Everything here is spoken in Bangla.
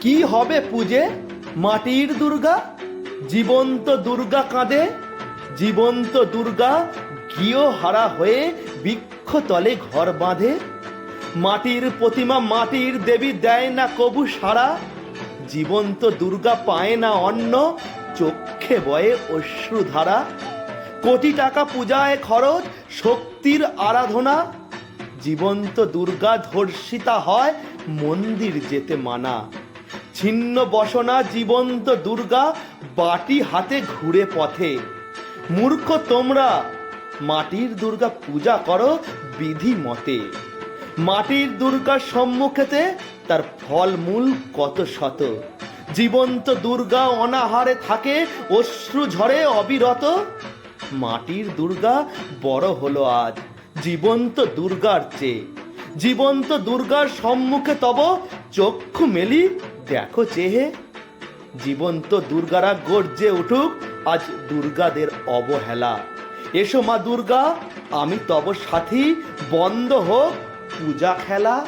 কি হবে পূজে? মাটির দুর্গা? জীবন্ত দুর্গা কাঁদে? জীবন্ত দুর্গা গৃহ হারা হয়ে বৃক্ষ তলে ঘর বাঁধে? মাটির প্রতিমা মাটির দেবী দেয় না কবু সারা জীবন্ত দুর্গা পায় না অন্ন, চক্ষে বয়ে অশ্রুধারা কোটি টাকা পূজায় খরচ, শক্তির আরাধনা? জীবন্ত দুর্গা ধর্ষিতা হয় মন্দির যেতে মানা। ছিন্ন বসনা, জীবন্ত দুর্গা, বাটি হাতে ঘুরে পথে। মূর্খ তোমরা, মাটির দুর্গা পূজা করো বিধি মতে। মাটির দুর্গার সম্মুখেতে তার ফলমূল কত শত। জীবন্ত দুর্গা অনাহারে থাকে, অশ্রু ঝরে অবিরত। মাটির দুর্গা বড় হলো আজ, জীবন্ত দুর্গার চেয়ে। জীবন্ত দুর্গার সম্মুখে তব চক্ষু মেলি দেখো চেহে জীবন্ত দুর্গারা গর্জে উঠুক, আজ দুর্গাদের অবহেলা। এসো মা দুর্গা, আমি তব সাথী, বন্ধ হোক পূজা খেলা।